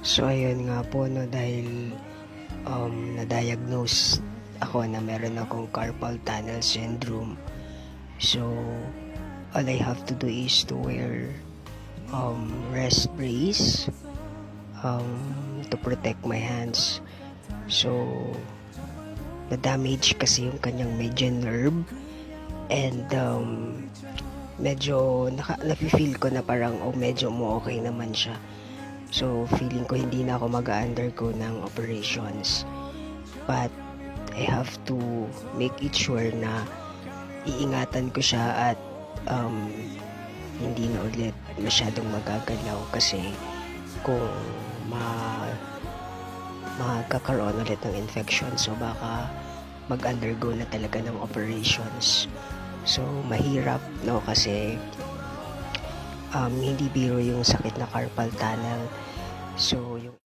So ayun nga po no dahil um, na-diagnose ako na meron akong carpal tunnel syndrome. So all I have to do is to wear um, rest brace um, to protect my hands. So na-damage kasi yung kanyang median nerve and um, medyo naka, nafe-feel ko na parang oh medyo mo okay naman siya. So feeling ko hindi na ako mag-undergo ng operations. But I have to make it sure na iingatan ko siya at um, hindi na ulit masyadong magagalaw kasi kung ma magkakaroon ulit ng infection so baka mag-undergo na talaga ng operations. So, mahirap, no? Kasi um, hindi biro yung sakit na carpal tunnel. So, yung